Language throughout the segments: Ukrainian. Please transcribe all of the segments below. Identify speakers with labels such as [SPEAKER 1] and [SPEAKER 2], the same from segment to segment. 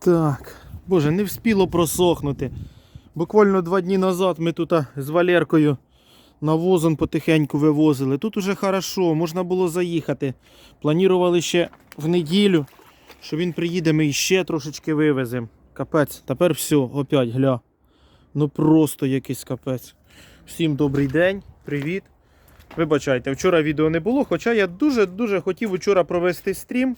[SPEAKER 1] Так, боже, не вспіло просохнути. Буквально два дні назад ми тут з Валеркою на возон потихеньку вивозили. Тут уже хорошо, можна було заїхати. Планували ще в неділю, що він приїде, ми іще трошечки вивеземо. Капець, тепер все, опять гля. Ну просто якийсь капець. Всім добрий день, привіт. Вибачайте, вчора відео не було, хоча я дуже-дуже хотів вчора провести стрім.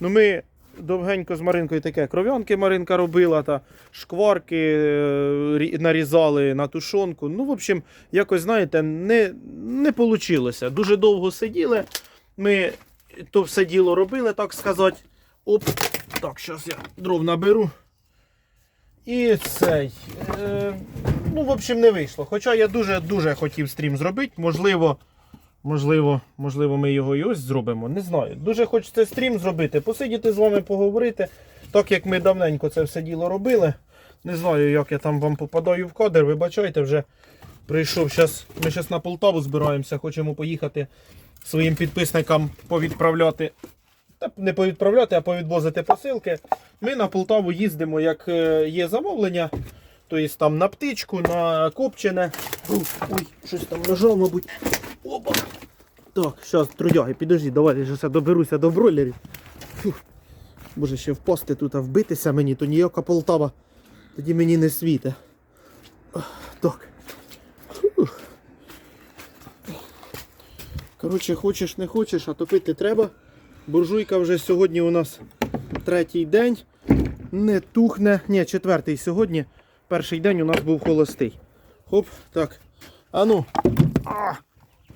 [SPEAKER 1] Ну ми довгенько з Маринкою таке кров'янки Маринка робила, та шкварки е, нарізали на тушонку. Ну, в общем, якось, знаєте, не, не вийшло. Дуже довго сиділи. Ми то все діло робили, так сказати. Оп, так, зараз я дров наберу. І цей. Е, ну, в общем, не вийшло. Хоча я дуже-дуже хотів стрім зробити. Можливо, можливо, можливо, ми його і ось зробимо. Не знаю. Дуже хочеться стрім зробити, посидіти з вами, поговорити. Так як ми давненько це все діло робили. Не знаю, як я там вам попадаю в кадр. Вибачайте, вже прийшов. Щас, ми зараз на Полтаву збираємося, хочемо поїхати своїм підписникам повідправляти. Та не повідправляти, а повідвозити посилки. Ми на Полтаву їздимо, як е, є замовлення. Тобто там на птичку, на копчене. Ой, щось там нажав, мабуть. Опа. Так, зараз, трудяги, підожди, давай я доберуся до бройлерів. Боже, ще впасти тут, а вбитися мені, то ніяка Полтава. Тоді мені не світе. Так. Коротше, хочеш не хочеш, а топити треба. Буржуйка вже сьогодні у нас третій день. Не тухне. Ні, четвертий сьогодні. Перший день у нас був холостий. Хоп, так. Ану. А,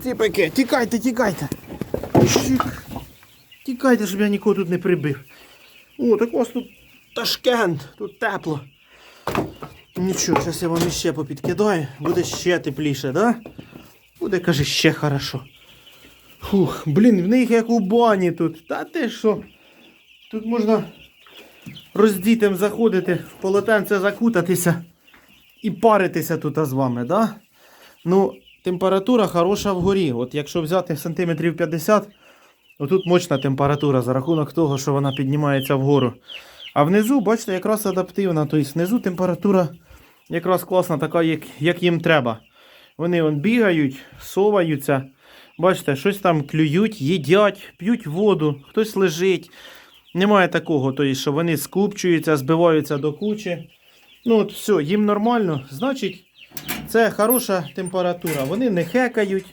[SPEAKER 1] ціпики, тікайте, тікайте. Тікайте, щоб я нікого тут не прибив. О, так у вас тут Ташкент, тут тепло. Нічого, зараз я вам іще попідкидаю. Буде ще тепліше, да? Буде, каже, ще хорошо. Фух, блін, в них як у бані тут. Та ти що? Тут можна роздітим заходити, в полотенце закутатися і паритися тут з вами, да? Ну, температура хороша вгорі. От якщо взяти сантиметрів 50, отут мощна температура за рахунок того, що вона піднімається вгору. А внизу, бачите, якраз адаптивна. Тобто внизу температура якраз класна, така, як, як їм треба. Вони вон бігають, соваються. Бачите, щось там клюють, їдять, п'ють воду, хтось лежить. Немає такого, тобто, що вони скупчуються, збиваються до кучі. Ну от все, їм нормально, значить, це хороша температура. Вони не хекають.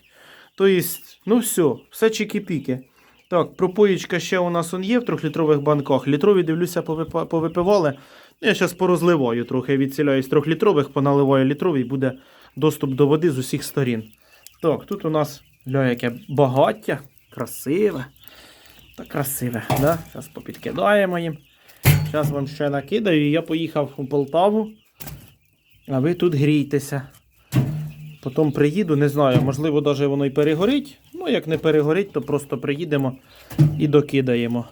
[SPEAKER 1] Тобто, ну все, все чики-піки. Так, пропоїчка ще у нас є в трьохлітрових банках. Літрові, дивлюся, повипивали. Я зараз порозливаю трохи, відсіляю з трьохлітрових, поналиваю літровий, буде доступ до води з усіх сторін. Так, тут у нас ля, яке багаття, красиве. Та красиве, да? Зараз попідкидаємо їм. Зараз вам ще накидаю, і я поїхав у Полтаву. А ви тут грійтеся. Потім приїду, не знаю, можливо, навіть воно і перегорить. Ну, як не перегорить, то просто приїдемо і докидаємо.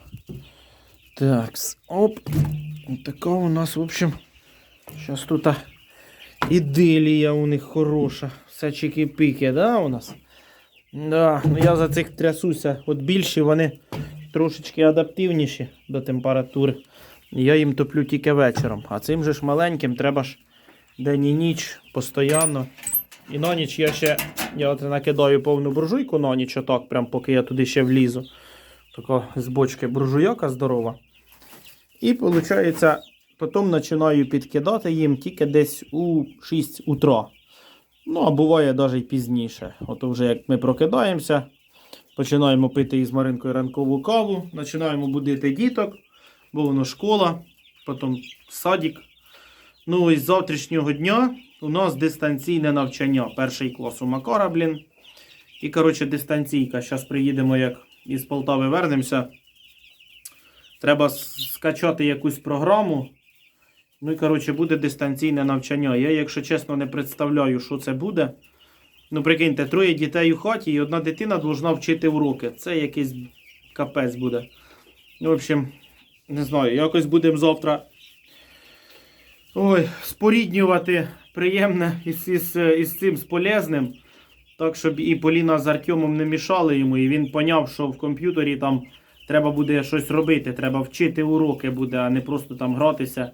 [SPEAKER 1] Так, оп. Така у нас, в общем, зараз тут а, ідилія у них хороша. Все чики-піки, да, у нас? Да, ну я за цих трясуся. От більші вони трошечки адаптивніші до температури. Я їм топлю тільки вечором. А цим же ж маленьким треба ж день і ніч постійно. І на ніч я ще я от накидаю повну буржуйку на ніч, отак, прям поки я туди ще влізу. Така з бочки буржуйока здорова. І виходить, потім починаю підкидати їм тільки десь у 6 утра. Ну, а буває навіть пізніше. От вже як ми прокидаємося, починаємо пити із Маринкою ранкову каву, починаємо будити діток, бо воно школа, потім садик. Ну і з завтрашнього дня у нас дистанційне навчання. Перший клас у Макара, блін. І, коротше, дистанційка. Зараз приїдемо, як із Полтави вернемося. Треба скачати якусь програму. Ну і, коротше, буде дистанційне навчання. Я, якщо чесно, не представляю, що це буде. Ну, прикиньте, троє дітей у хаті і одна дитина повинна вчити уроки. Це якийсь капець буде. В общем, не знаю, якось будемо завтра ой, споріднювати приємне із, із, із цим з полезним. Так, щоб і Поліна з Артемом не мішали йому, і він поняв, що в комп'ютері там треба буде щось робити, треба вчити уроки буде, а не просто там гратися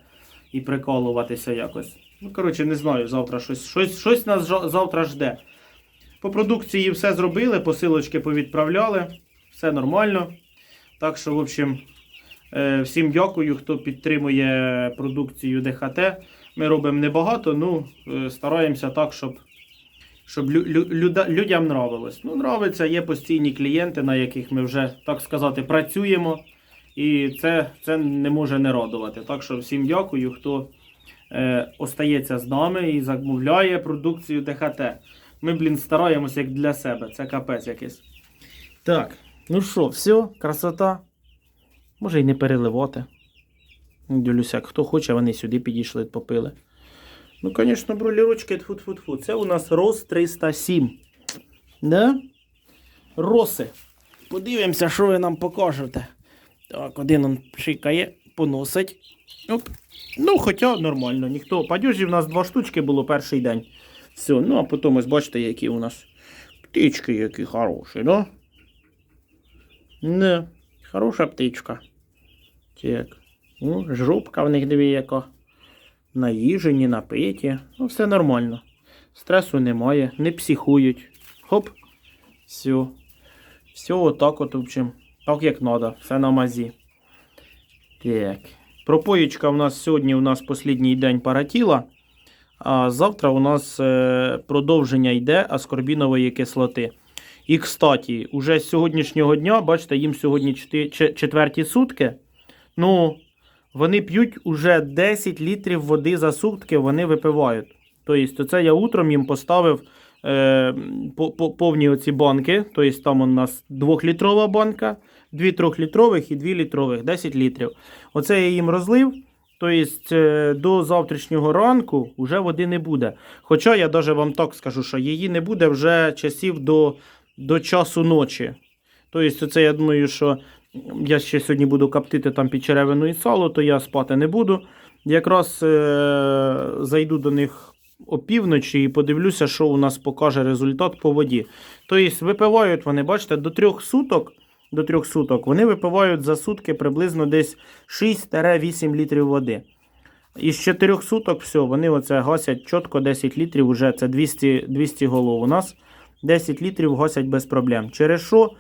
[SPEAKER 1] і приколуватися якось. Ну, коротше, не знаю, завтра щось, щось, щось нас завтра жде. По продукції все зробили, посилочки повідправляли, все нормально. Так що, в общем, всім дякую, хто підтримує продукцію ДХТ. Ми робимо небагато, ну е, стараємося так, щоб, щоб людям нравилось. Ну, нравиться, є постійні клієнти, на яких ми вже, так сказати, працюємо. І це, це не може не радувати. Так що всім дякую, хто е, остається з нами і замовляє продукцію ДХТ. Ми, блін, стараємося як для себе. Це капець якийсь. Так, ну що, все, красота. Може і не переливати. Дивлюся, хто хоче, вони сюди підійшли, попили. Ну, звісно, бролірочки, тфу-тфу-тфу. Це у нас Рос 307. Да? Роси. Подивимося, що ви нам покажете. Так, один он пшикає, поносить. Оп. Ну, хоча нормально, ніхто. Падюжі в нас два штучки було перший день. Все, ну а потім ось бачите, які у нас птички, які хороші, да? Не, хороша птичка. Так. Ну, жопка в них дві яка. Наїжені, напиті. Ну, все нормально. Стресу немає, не психують. Хоп. Все. Все отак от, общем. Так як треба, все на мазі. Так. Пропоїчка у нас сьогодні у нас останній день паратіла. А завтра у нас е, продовження йде аскорбінової кислоти. І, кстати, уже з сьогоднішнього дня, бачите, їм сьогодні четверті сутки. Ну, вони п'ють уже 10 літрів води за сутки, вони випивають. Тобто, це я утром їм поставив е, по- по- повні оці банки. Тобто, там у нас 2-літрова банка, 2 трьохлітрових і 2 літрових, 10 літрів. Оце я їм розлив. Тобто е, до завтрашнього ранку вже води не буде. Хоча я навіть вам так скажу, що її не буде вже часів до, до часу ночі. Тобто, це я думаю, що я ще сьогодні буду коптити там під черевину і сало, то я спати не буду. Якраз е- зайду до них опівночі і подивлюся, що у нас покаже результат по воді. Тобто випивають вони, бачите, до трьох суток. До трьох суток вони випивають за сутки приблизно десь 6-8 літрів води. Із 4 суток все, вони оце гасять чітко 10 літрів, уже це 200, 200 голов. У нас 10 літрів гасять без проблем. Через що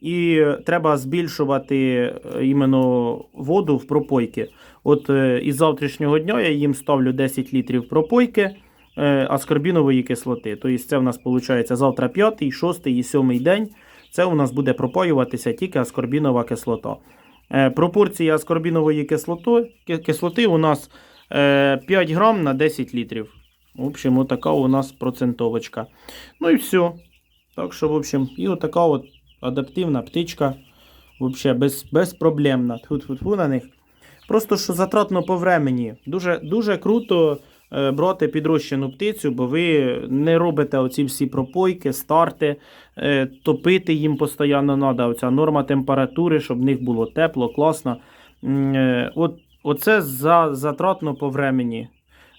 [SPEAKER 1] і треба збільшувати е, іменно воду в пропойки. От е, із завтрашнього дня я їм ставлю 10 літрів пропойки е, аскорбінової кислоти. Тобто це в нас виходить завтра 5, 6 і 7 день. Це у нас буде пропоюватися тільки аскорбінова кислота. Пропорція аскорбінової кислоти, кислоти у нас е, 5 грам на 10 літрів. В общем, отака у нас процентовочка. Ну і все. Так що, в общем, і отака от адаптивна птичка. Вообще без, безпроблемна. Тьфу-тьфу-тьфу на них. Просто що затратно по времені. Дуже, дуже круто е, брати підрощену птицю, бо ви не робите оці всі пропойки, старти, е, топити їм постійно треба. Оця норма температури, щоб в них було тепло, класно. Е, От, оце за, затратно по времені.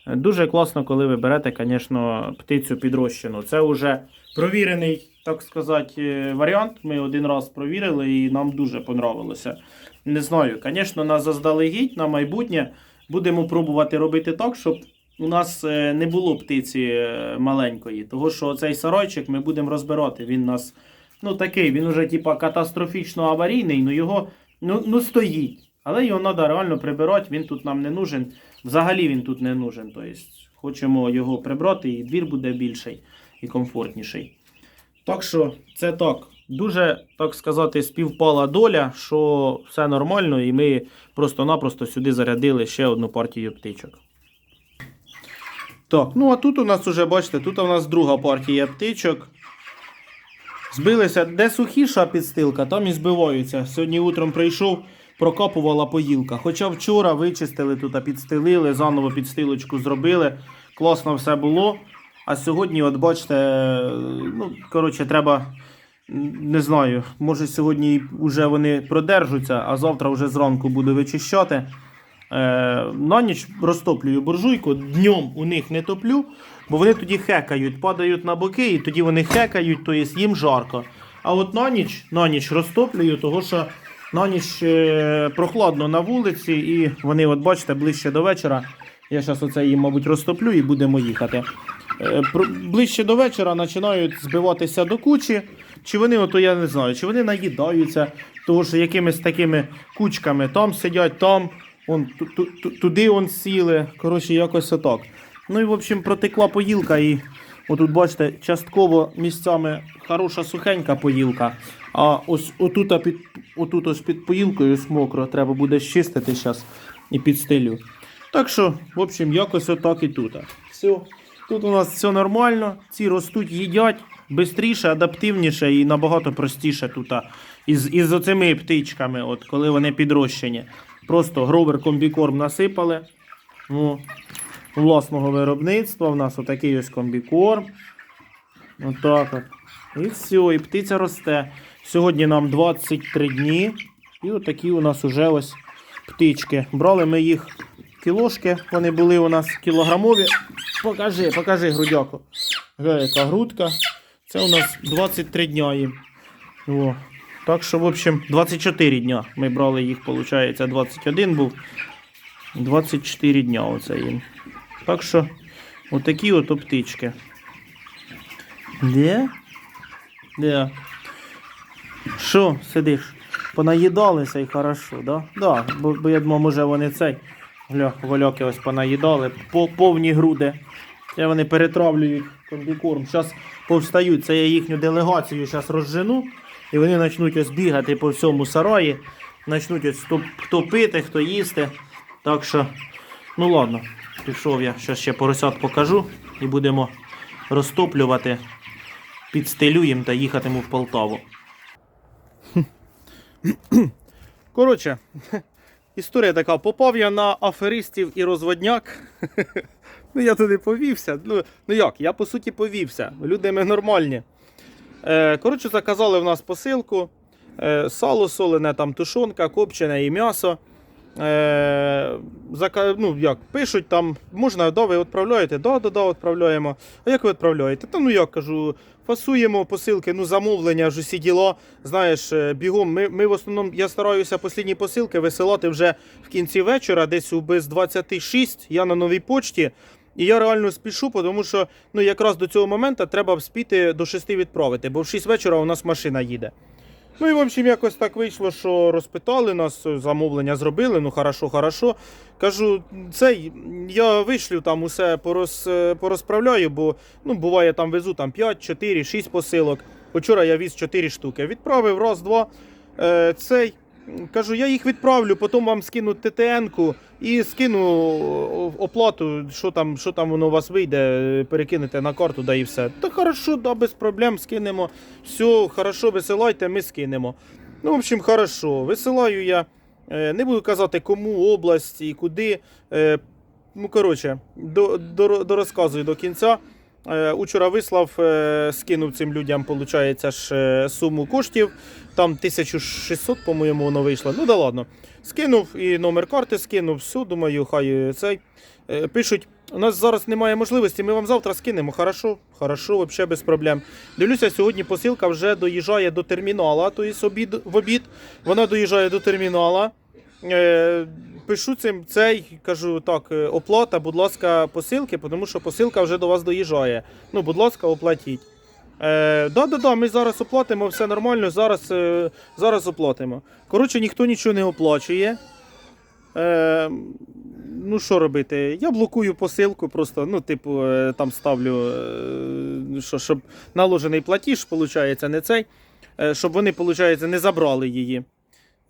[SPEAKER 1] Дуже класно, коли ви берете, звісно, птицю підрощену. Це вже провірений, так сказати, е, варіант. Ми один раз провірили і нам дуже понравилося. Не знаю, звісно, на заздалегідь, на майбутнє будемо пробувати робити так, щоб у нас е, не було птиці е, маленької. Того що цей сарайчик ми будемо розбирати. Він нас ну, такий, він уже типа катастрофічно аварійний, ну його ну, ну стоїть. Але його треба реально прибирати, він тут нам не нужен. Взагалі він тут не нужен. Тобто, хочемо його прибрати, і двір буде більший і комфортніший. Так що це так. Дуже, так сказати, співпала доля, що все нормально, і ми просто-напросто сюди зарядили ще одну партію птичок. Так, ну а тут у нас уже, бачите, тут у нас друга партія птичок. Збилися, де сухіша підстилка, там і збиваються. Сьогодні утром прийшов, прокопувала поїлка. Хоча вчора вичистили тут, підстелили, заново підстилочку зробили. Класно все було. А сьогодні, от бачите, ну, коротше, треба. Не знаю, може сьогодні вже вони продержуться, а завтра вже зранку буду вичищати. Е, на ніч розтоплюю буржуйку, днем у них не топлю, бо вони тоді хекають, падають на боки, і тоді вони хекають, то є їм жарко. А от на ніч, на ніч розтоплюю, того що На ніч е, прохладно на вулиці, і вони, от бачите, ближче до вечора. Я зараз оце їм, мабуть, розтоплю і будемо їхати. Е, Ближче до вечора починають збиватися до кучі. Чи вони, ото я не знаю, чи вони наїдаються, того що якимись такими кучками там сидять, там, он, ту- ту- ту- туди он сіли. Коротше, якось отак. Ну і в общем протекла поїлка і отут, бачите, частково місцями хороша сухенька поїлка. А ось отут, під, отут ось під поїлкою ось мокро, треба буде щистити зараз і підстелю. Так що, в общем, якось отак і тут. Все. Тут у нас все нормально, ці ростуть, їдять швидше, адаптивніше і набагато простіше тут. Із, із оцими птичками, от, коли вони підрощені. Просто гровер комбікорм насипали. Ну, власного виробництва. У нас отакий ось комбікорм. Отак от. І все, і птиця росте. Сьогодні нам 23 дні. І отакі у нас уже ось птички. Брали ми їх кілошки, вони були у нас кілограмові. Покажи, покажи грудяку. Яка грудка. Це у нас 23 дня їм. О. Так що, в общем, 24 дня. Ми брали їх, виходить, 21 був. 24 дня оце їм. Так що, отакі от птички. Де? Де? Що, сидиш? Понаїдалися і хорошо, да? Да, бо, я думав, може вони цей. Валяки ось понаїдали, по, повні груди. Це вони перетравлюють комбікорм. Зараз повстають, це я їхню делегацію зараз розжену. І вони почнуть ось бігати по всьому сараї. Почнуть ось хто пити, хто їсти. Так що, ну ладно, пішов я. Зараз ще поросят покажу і будемо розтоплювати, підстелюємо та їхатиму в Полтаву. Коротше, історія така: попав я на аферистів і розводняк. Ну, я туди повівся. Ну, ну як, я по суті повівся. Люди ми нормальні. Е, коротше, заказали в нас посилку. Е, сало солене, там тушонка, копчене і м'ясо. Е, зака... ну, як, пишуть там, можна, да, ви відправляєте? Да, да, да, відправляємо. А як ви відправляєте? Та ну як кажу, фасуємо посилки, ну замовлення ж усі діла. Знаєш, е, бігом. Ми, ми в основному, я стараюся послідні посилки висилати вже в кінці вечора, десь у без 26. Я на новій почті. І я реально спішу, тому що ну, якраз до цього моменту треба вспіти до 6 відправити, бо в 6 вечора у нас машина їде. Ну і в общем, якось так вийшло, що розпитали нас, замовлення зробили. Ну, хорошо, хорошо. Кажу, цей, я вишлю там усе пороз, е, порозправляю, бо ну, буває там везу там 5, 4, 6 посилок. Вчора я віз 4 штуки. Відправив раз, два. Е, цей. Кажу, я їх відправлю, потім вам скину ТТН-ку і скину оплату, що там, що там воно у вас вийде, перекинете на карту, да і все. Та хорошо, да, без проблем скинемо. Все, хорошо, висилайте, ми скинемо. Ну, в общем, хорошо. Висилаю я. Е, Не буду казати, кому область і куди. Е, Ну, коротше, до, до, до розказую до кінця. Е, Учора вислав, скинув цим людям, виходить, суму коштів. Там 1600, по-моєму, воно вийшло. Ну да ладно. Скинув і номер карти скинув, все, думаю, хай е, цей. Е, Пишуть, у нас зараз немає можливості, ми вам завтра скинемо. Хорошо, хорошо, взагалі без проблем. Дивлюся, сьогодні посилка вже доїжджає до термінала, тобто обід, в обід. Вона доїжджає до термінала. Е, пишу цим цей, кажу так, оплата, будь ласка, посилки, тому що посилка вже до вас доїжджає. Ну, будь ласка, оплатіть. Е, да, да, да, ми зараз оплатимо, все нормально, зараз, е, зараз оплатимо. Коротше, ніхто нічого не оплачує. Е, ну, що робити? Я блокую посилку, просто, ну, типу, е, там ставлю, е, що, щоб наложений платіж, виходить, не цей, е, щоб вони, виходить, не забрали її.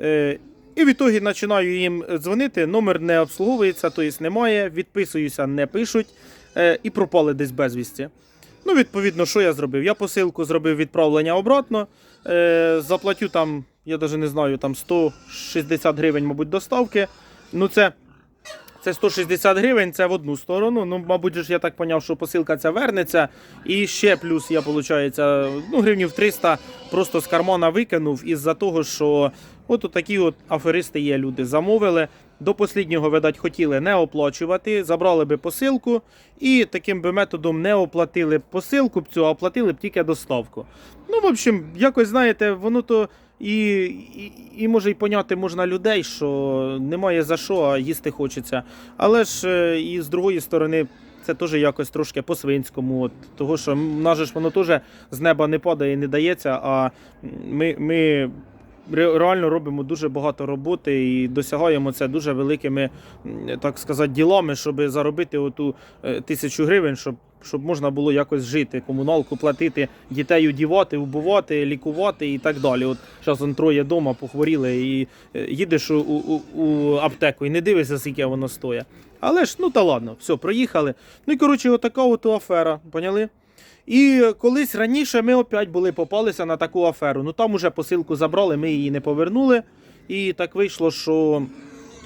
[SPEAKER 1] Е, і в ітогі починаю їм дзвонити, номер не обслуговується, тобто немає, відписуюся, не пишуть е, і пропали десь безвісті. Ну, відповідно, що я зробив? Я посилку зробив відправлення обратно. Е, заплатю там, я навіть не знаю, там 160 гривень, мабуть, доставки. Ну, це, це 160 гривень, це в одну сторону. Ну, мабуть, ж я так поняв, що посилка ця вернеться. І ще плюс я, виходить, ну, гривнів 300 просто з кармана викинув із-за того, що от такі от аферисти є люди. Замовили. До посліднього, видать, хотіли не оплачувати, забрали би посилку і таким би методом не оплатили б посилку б цю, а оплатили б тільки доставку. Ну, в общем, якось знаєте, воно то І, і, і може й поняти можна людей, що немає за що, а їсти хочеться. Але ж е, і з другої сторони, це теж якось трошки по-свинському. От, того, що нас ж воно теж з неба не падає і не дається, а ми, ми реально робимо дуже багато роботи і досягаємо це дуже великими, так сказати, ділами, щоб заробити оту е, тисячу гривень, щоб, щоб можна було якось жити, комуналку платити, дітей одівати, вбувати, лікувати і так далі. От зараз троє вдома похворіли, і е, їдеш у, у, у аптеку і не дивишся, скільки воно стоїть. Але ж, ну та ладно, все, проїхали. Ну і коротше, отака от афера, поняли? І колись раніше ми опять були попалися на таку аферу. Ну там уже посилку забрали, ми її не повернули. І так вийшло, що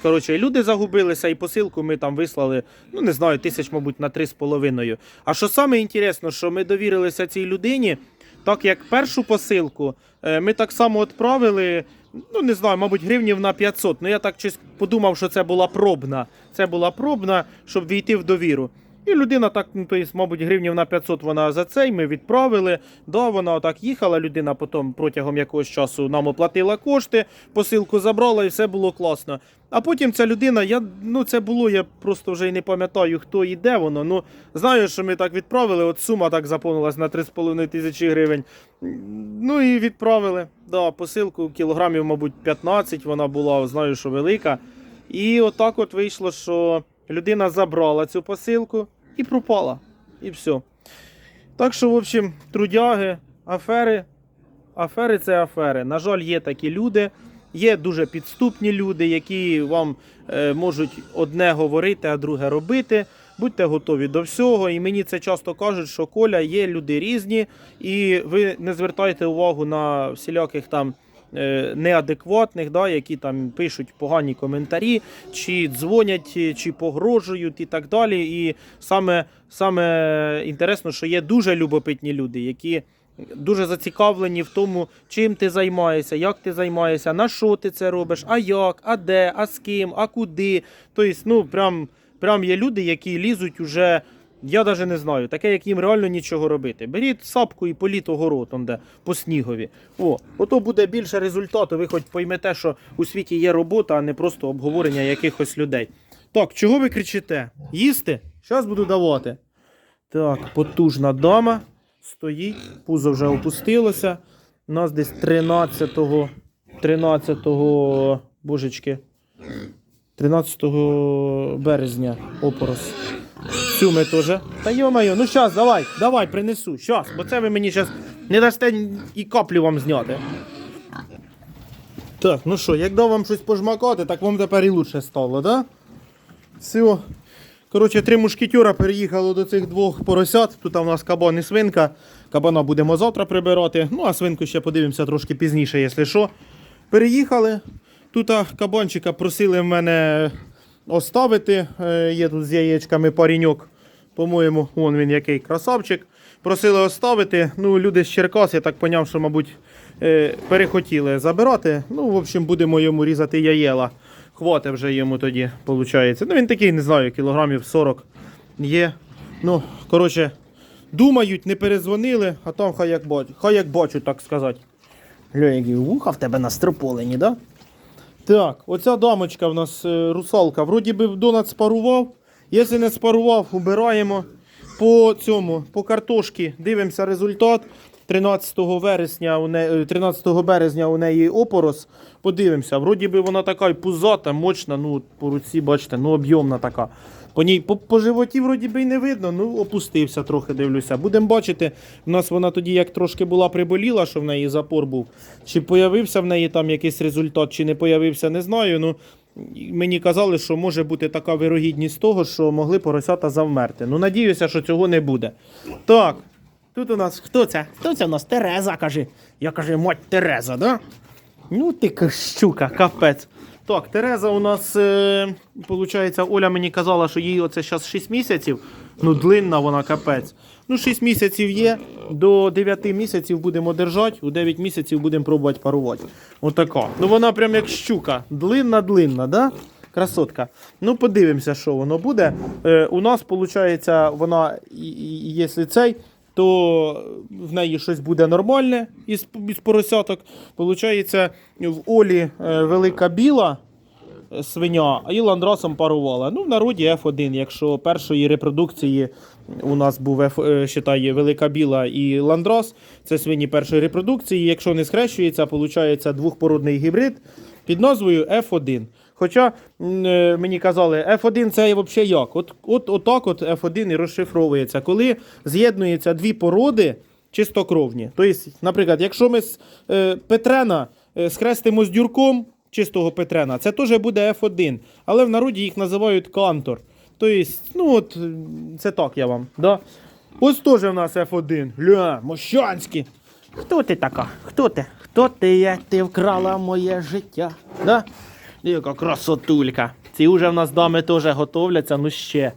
[SPEAKER 1] коротше, люди загубилися, і посилку ми там вислали, ну не знаю, тисяч, мабуть, на три з половиною. А що саме інтересно, що ми довірилися цій людині, так як першу посилку е, ми так само відправили. Ну, не знаю, мабуть, гривнів на 500. Ну я так щось подумав, що це була пробна. Це була пробна, щоб війти в довіру. І людина так, ну, то є, мабуть, гривнів на 500 вона за цей ми відправили. Да, вона отак їхала, людина потім протягом якогось часу нам оплатила кошти, посилку забрала і все було класно. А потім ця людина, я, ну це було, я просто вже й не пам'ятаю, хто і де воно. Ну, знаю, що ми так відправили, от сума так заповнилась на 3,5 тисячі гривень. Ну і відправили. Да, посилку кілограмів, мабуть, 15 вона була, знаю, що велика. І отак от вийшло, що людина забрала цю посилку і пропала. І все. Так що, в общем, трудяги, афери. Афери це афери. На жаль, є такі люди. Є дуже підступні люди, які вам е, можуть одне говорити, а друге робити. Будьте готові до всього. І мені це часто кажуть, що Коля є люди різні, і ви не звертайте увагу на всіляких там неадекватних, да, які там пишуть погані коментарі, чи дзвонять, е, чи погрожують і так далі. І саме, саме інтересно, що є дуже любопитні люди, які дуже зацікавлені в тому, чим ти займаєшся, як ти займаєшся, на що ти це робиш, а як, а де, а з ким, а куди. Тобто, ну прям, прям є люди, які лізуть уже. Я навіть не знаю, таке, як їм реально нічого робити. Беріть сапку і політ огород, он де по снігові. О, ото буде більше результату. Ви хоч поймете, що у світі є робота, а не просто обговорення якихось людей. Так, чого ви кричите? Їсти? Зараз буду давати. Так, потужна дама стоїть, пузо вже опустилося. У нас десь 13-го, 13-го, божечки, 13 березня опорос. Цю ми теж. Та йо-моє, ну щас, давай, давай, принесу. Щас, бо це ви мені зараз не дасте і каплю вам зняти. Так, ну що, як дав вам щось пожмакати, так вам тепер і лучше стало, да? Все. Коротше, три мушкетера переїхало до цих двох поросят. Тут у нас кабан і свинка. Кабана будемо завтра прибирати. Ну, а свинку ще подивимося трошки пізніше, якщо що. Переїхали. Тут кабанчика просили в мене оставити. Е, Є тут з яєчками паріньок. По-моєму, вон він який красавчик. Просили оставити. Ну, люди з Черкас, я так поняв, що, мабуть, е, перехотіли забирати. Ну, в общем, будемо йому різати яєла. Хвати вже йому тоді, виходить. Ну, він такий, не знаю, кілограмів 40 є. Ну, коротше, думають, не перезвонили, а там хай як бачу, хай як бачу, так сказати. Гля, які вуха в тебе настрополені, да? Так, оця дамочка в нас е, русалка. Вроді би донат спарував. Якщо не спарував, убираємо. По цьому, по картошці дивимося результат. 13 вересня у не, е, 13 березня у неї опорос. Подивимося. Вроді би вона така пузата, мощна, ну по руці, бачите, ну об'ємна така. По ній по, по животі вроді би й не видно, ну опустився трохи, дивлюся. Будемо бачити. У нас вона тоді як трошки була приболіла, що в неї запор був. Чи появився в неї там якийсь результат, чи не появився, не знаю. Ну, мені казали, що може бути така вирогідність того, що могли поросята завмерти. Ну, надіюся, що цього не буде. Так, тут у нас хто це? Хто це у нас? Тереза, каже. Я каже, мать Тереза, да? Ну ти ка щука, капець. Так, Тереза у нас, е, виходить, Оля мені казала, що їй оце зараз 6 місяців. Ну, длинна вона капець. Ну, 6 місяців є, до 9 місяців будемо держати, у 9 місяців будемо пробувати парувати. Отака. Ну вона прям як щука. Длинна-длинна, да? Красотка. Ну, подивимося, що воно буде. Е, у нас, виходить, вона, якщо цей, то в неї щось буде нормальне із, поросяток. Получається, в Олі е, велика біла е, свиня, а і ландрасом парувала. Ну, в народі F1, якщо першої репродукції у нас був F, е, считай, велика біла і ландрас, це свині першої репродукції. Якщо не схрещується, виходить двохпородний гібрид під назвою F1. Хоча е, мені казали, F1 це взагалі як? От, от, отак от F1 і розшифровується, коли з'єднуються дві породи чистокровні. Тобто, наприклад, якщо ми з е, Петрена е, схрестимо з дюрком чистого Петрена, це теж буде F1, але в народі їх називають кантор. Тобто, ну от, це так я вам. Да? Ось теж в нас F1. Ля, мощанський. Хто ти така? Хто ти? Хто ти є? Ти вкрала моє життя. Да? Яка красотулька. Ці вже в нас дами теж готовляться, ну ще.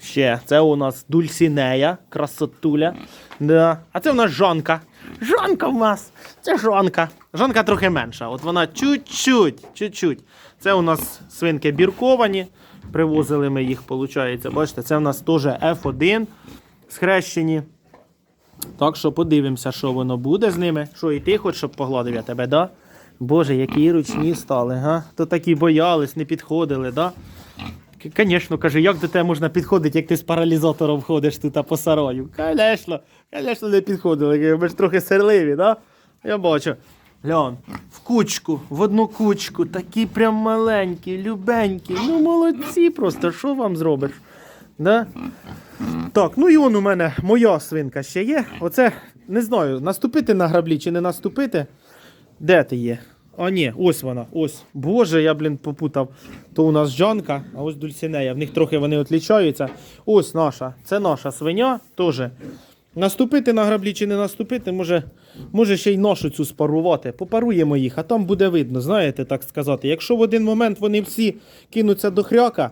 [SPEAKER 1] Ще. Це у нас Дульсінея, красотуля. Да. А це у нас Жанка. Жанка в нас. Це Жанка. Жанка трохи менша. От вона чуть-чуть, чуть-чуть. Це у нас свинки бірковані. Привозили ми їх, виходить. Бачите, це у нас теж F1 схрещені. Так що подивимося, що воно буде з ними. Що, і ти хочеш, щоб погладив я тебе, да? Боже, які ручні стали, га? То такі боялись, не підходили, да? Звісно, каже, як до тебе можна підходити, як ти з паралізатором ходиш тут по сараю? Звісно, звісно, не підходили. Ми ж трохи серливі, да? Я бачу. Глянь, в кучку, в одну кучку, такі прям маленькі, любенькі. Ну, молодці просто, що вам зробиш? Да? Так, ну і он у мене моя свинка ще є. Оце не знаю, наступити на граблі чи не наступити. Де ти є? А, ні, ось вона. Ось. Боже, я, блін, попутав. То у нас Жанка, а ось Дульсінея. В них трохи вони відлічаються. Ось наша. Це наша свиня теж. Наступити на граблі чи не наступити, може, може ще й нашу цю спарувати. Попаруємо їх, а там буде видно, знаєте, так сказати. Якщо в один момент вони всі кинуться до хряка,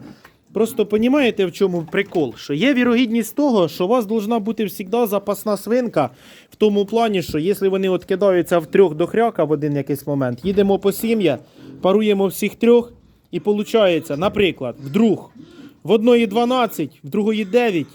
[SPEAKER 1] Просто понімаєте, в чому прикол? Що є вірогідність того, що у вас должна бути завжди запасна свинка, в тому плані, що якщо вони от кидаються в трьох до хряка в один якийсь момент, їдемо по сім'я, паруємо всіх трьох, і виходить, наприклад, вдруг в одної 12, в другої 9,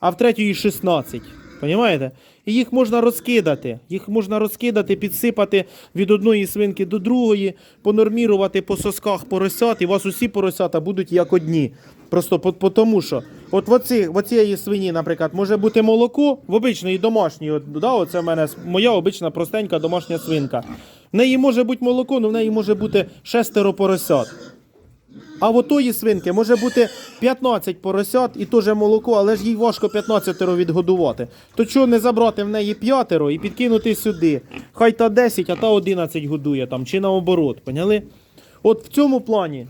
[SPEAKER 1] а в третьої 16. Понімаєте? І їх можна розкидати. Їх можна розкидати, підсипати від одної свинки до другої, понормірувати по сосках поросят, і у вас усі поросята будуть як одні. Просто по, по тому, що от в, оці, в оцієї свині, наприклад, може бути молоко в обичної домашньої. От, да, оце в мене моя обична простенька домашня свинка. В неї може бути молоко, але в неї може бути шестеро поросят. А в отої свинки може бути 15 поросят і теж молоко, але ж їй важко 15 відгодувати. То чого не забрати в неї п'ятеро і підкинути сюди? Хай та 10, а та 11 годує там, чи наоборот, поняли? От в цьому плані.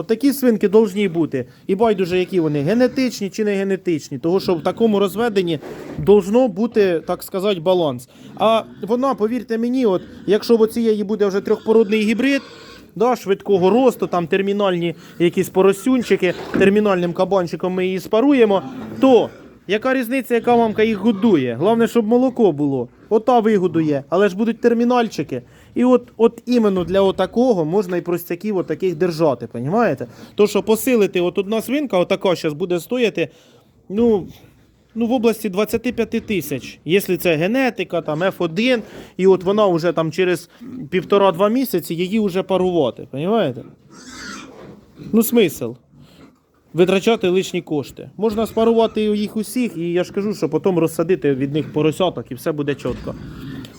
[SPEAKER 1] От такі свинки повинні бути. І байдуже, які вони генетичні чи не генетичні. Тому що в такому розведенні должно бути, так сказати, баланс. А вона, повірте мені, от якщо в оцієї буде вже трьохпородний гібрид, да, швидкого росту, там термінальні якісь поросюнчики, термінальним кабанчиком ми її спаруємо, то яка різниця, яка мамка їх годує? Головне, щоб молоко було. Ота вигодує, але ж будуть термінальчики. І от, от іменно для отакого можна і простяків отаких держати, понімаєте? То, що посилити, от одна свинка, отака зараз буде стояти, ну, ну, в області 25 тисяч. Якщо це генетика, там F1, і от вона вже там через півтора-два місяці її вже парувати, понімаєте? Ну, смисл. Витрачати лишні кошти. Можна спарувати їх усіх, і я ж кажу, що потім розсадити від них поросяток і все буде чітко.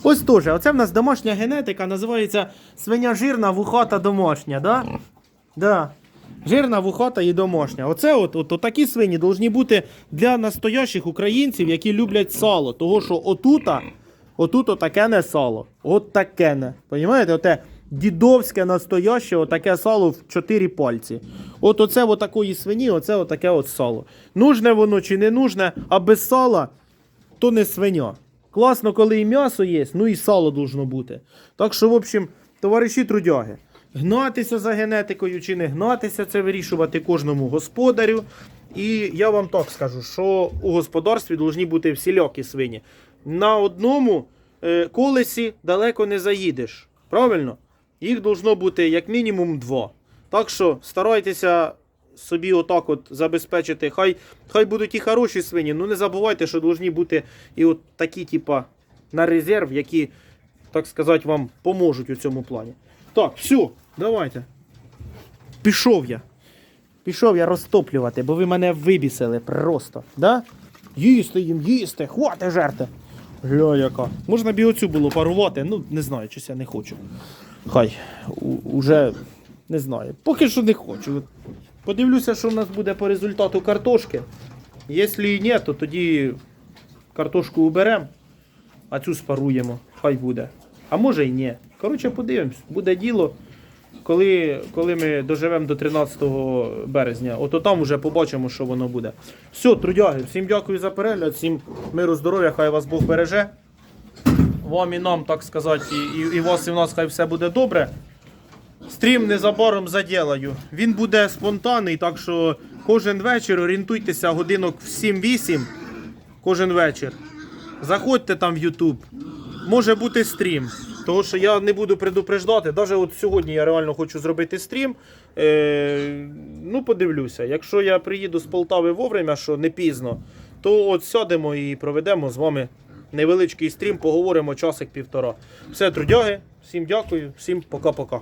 [SPEAKER 1] Ось теж, оце в нас домашня генетика, називається свиня жирна, вухата домашня, да? Да. Жирна, вухата і домашня. Оце от, от, от такі свині повинні бути для настоящих українців, які люблять сало. Того, що отута, отут отаке не сало. От таке не. Понімаєте? Оте дідовське настояще, отаке сало в чотири пальці. От оце от такої свині, оце отаке от сало. Нужне воно чи не нужне, а без сала то не свиня. Класно, коли і м'ясо є, ну і сало должно бути. Так що, в общем, товариші трудяги, гнатися за генетикою чи не гнатися, це вирішувати кожному господарю. І я вам так скажу, що у господарстві повинні бути всілякі свині. На одному е, колесі далеко не заїдеш. Правильно? Їх должно бути як мінімум два. Так що старайтеся собі отак от забезпечити. Хай, хай будуть і хороші свині, ну не забувайте, що повинні бути і от такі, типа, на резерв, які, так сказати, вам поможуть у цьому плані. Так, все, давайте. Пішов я. Пішов я розтоплювати, бо ви мене вибісили просто. Да? Їсти їм, їсти, хвати жерти. Гля, яка. Можна б і оцю було парувати, ну не знаю, щось я не хочу. Хай, у, уже не знаю. Поки що не хочу. Подивлюся, що в нас буде по результату картошки. Якщо і ні, то тоді картошку уберемо, а цю спаруємо. Хай буде. А може і ні. Коротше, подивимось, буде діло. Коли, коли ми доживемо до 13 березня, ото там вже побачимо, що воно буде. Все, трудяги, всім дякую за перегляд, всім миру, здоров'я, хай вас Бог береже. Вам і нам, так сказати, і, і, і вас, і в нас хай все буде добре. Стрім незабаром заділаю. Він буде спонтанний, так що кожен вечір орієнтуйтеся годинок в 7-8. Кожен вечір. Заходьте там в YouTube. Може бути стрім. Тому що я не буду предупреждати. Навіть от сьогодні я реально хочу зробити стрім. Е, ну, подивлюся. Якщо я приїду з Полтави вовремя, що не пізно, то от сядемо і проведемо з вами невеличкий стрім, поговоримо часик півтора. Все, трудяги, всім дякую, всім пока-пока.